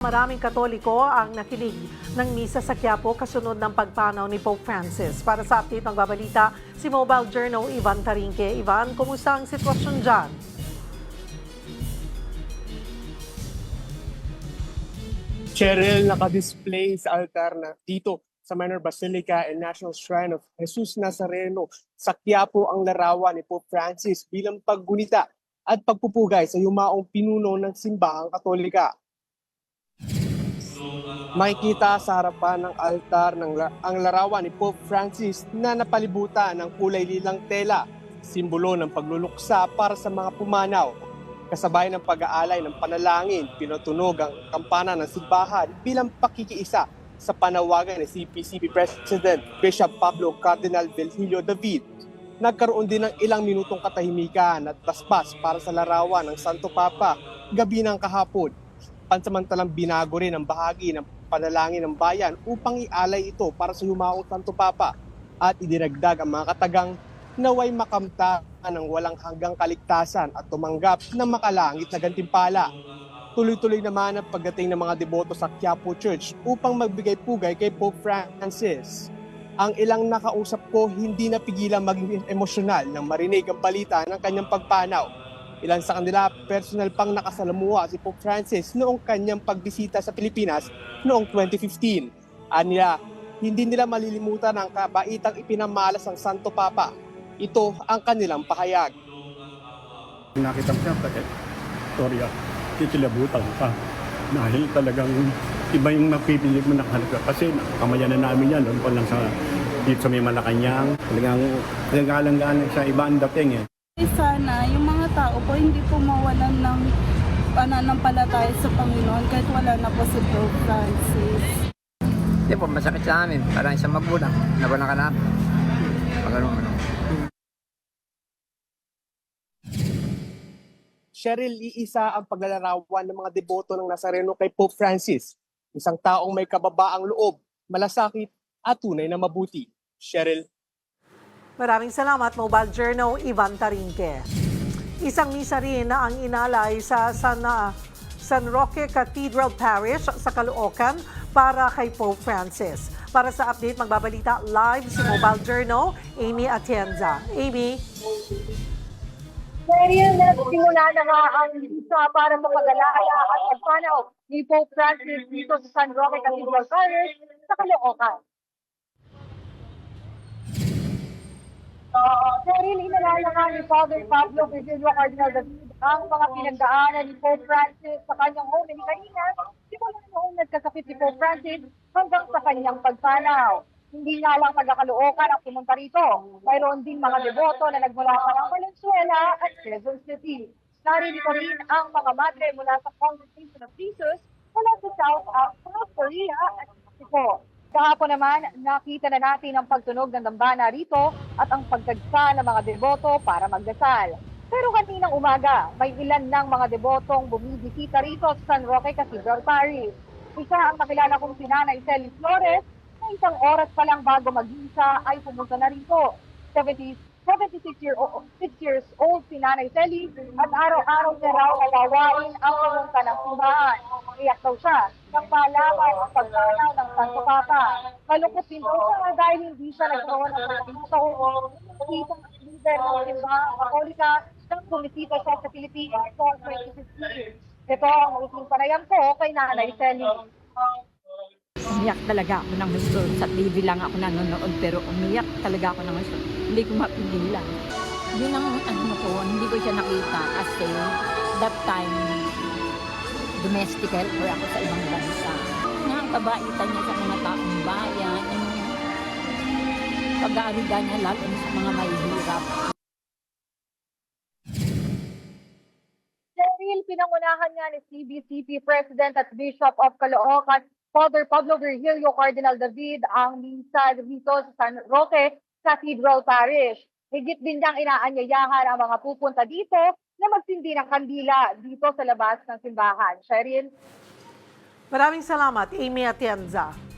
Maraming Katoliko ang nakinig ng misa sa Quiapo kasunod ng pagpanaw ni Pope Francis. Para sa update ng babalita, si Mobile Journal Ivan Tarinque. Ivan, kumusta ang sitwasyon dyan? Cheryl, naka-display sa altar na dito sa Minor Basilica and National Shrine of Jesus Nazareno. Sa Quiapo ang larawan ni Pope Francis bilang paggunita at pagpupugay sa yumaong pinuno ng simbahang katolika. Makikita sa harapan ng altar ng la- ang larawan ni Pope Francis na napalibutan ng kulay lilang tela, simbolo ng pagluluksa para sa mga pumanaw kasabay ng pag-aalay ng panalangin, pinutunog ang kampana ng simbahan bilang pakikiisa sa panawagan ni CPCP President Bishop Pablo Cardinal Virgilio David. Nagkaroon din ng ilang minutong katahimikan at paspas para sa larawan ng Santo Papa gabi ng kahapon. Pansamantalang binago rin ang bahagi ng panalangin ng bayan upang ialay ito para sa humaong Santo Papa at idiragdag ang mga katagang naway makamta ng walang hanggang kaligtasan at tumanggap ng makalangit na gantimpala. Tuloy-tuloy naman ang pagdating ng mga deboto sa Quiapo Church upang magbigay pugay kay Pope Francis. Ang ilang nakausap ko hindi napigilan maging emosyonal nang marinig ang balita ng kanyang pagpanaw. Ilan sa kanila personal pang nakasalamuha si Pope Francis noong kanyang pagbisita sa Pilipinas noong 2015. Aniya, hindi nila malilimutan ang kabaitang ipinamalas ng Santo Papa ito ang kanilang pahayag. Nakita ko siya, bakit? Storya, titilabutan ka. Dahil talagang iba yung napipilig mo nakahalaga. Kasi kamayan na namin yan, doon pa lang sa dito sa may Malacanang. Talagang nagalangaan sa iba ang dating eh. Eh, Sana yung mga tao po hindi po mawalan ng pananampalataya sa Panginoon kahit wala na po si Pope Francis. Hindi po, masakit sa amin. Parang isang magulang. Nawalan ka na. Pag ano, ano. Cheryl, iisa ang paglalarawan ng mga deboto ng Nazareno kay Pope Francis. Isang taong may kababaang loob, malasakit at tunay na mabuti. Cheryl, Maraming salamat, Mobile Journal Ivan Tarinque. Isang misa rin na ang inalay sa San, ah, San Roque Cathedral Parish sa Caloocan para kay Pope Francis. Para sa update, magbabalita live si Mobile Journal, Amy Atienza. Amy? Serial na simula na nga ang isa para sa pag-alaya at pagpanaw ni Pope Francis dito sa San Roque Cathedral Parish sa Caloocan. Uh, Cheryl, inalala nga ni Father Pablo Virgilio Cardinal David ang mga pinagdaanan ni Pope Francis sa kanyang homily kanina simula noong nagkasakit si Pope Francis hanggang sa kanyang pagpanaw. Hindi nga lang taga-Caloocan ang pumunta rito. Mayroon din mga deboto na nagmula pa ng Valenzuela at Quezon City. Naririto rin ang mga madre mula sa Congregation of Jesus mula sa South, uh, South Korea at Mexico. Kahapon naman, nakita na natin ang pagtunog ng dambana rito at ang pagdagsa ng mga deboto para magdasal. Pero kaninang umaga, may ilan ng mga debotong bumibisita rito sa San Roque Cathedral Parish. Isa ang kakilala kong si Nanay Celis Flores na isang oras pa lang bago mag-isa ay pumunta na rito. 70, 76 year old, 6 years old si Nanay Celis at araw-araw niya raw nagawain ang pumunta ng simbahan. Iyak daw siya nang malaman ang pagpanaw ng Santo Papa. Malungkot din daw siya dahil hindi siya nagkaroon ng pagkakataon kitang leader ng simbahang katolika nang bumisita siya sa Pilipinas noong 2015. Ito ang uling panayam ko kay Nanay Celis. Umiyak talaga ako ng gusto. Sa TV lang ako nanonood pero umiyak talaga ako ng gusto. Hindi ko mapigilan. Yun ang ano ko, hindi ko siya nakita kasi that time domestic helper ako sa ibang bansa. Ang kabaitan niya sa mga taong bayan, yung pag-aariga niya lalo sa mga mahihirap. Cheryl, pinangunahan nga ni CBCP President at Bishop of Caloocan, Father Pablo Virgilio Cardinal David, ang misa dito sa San Roque Cathedral Parish. Higit din niyang inaanyayahan ang mga pupunta dito na magsindi ng kandila dito sa labas ng simbahan. Cheryl? Maraming salamat, Amy Atienza.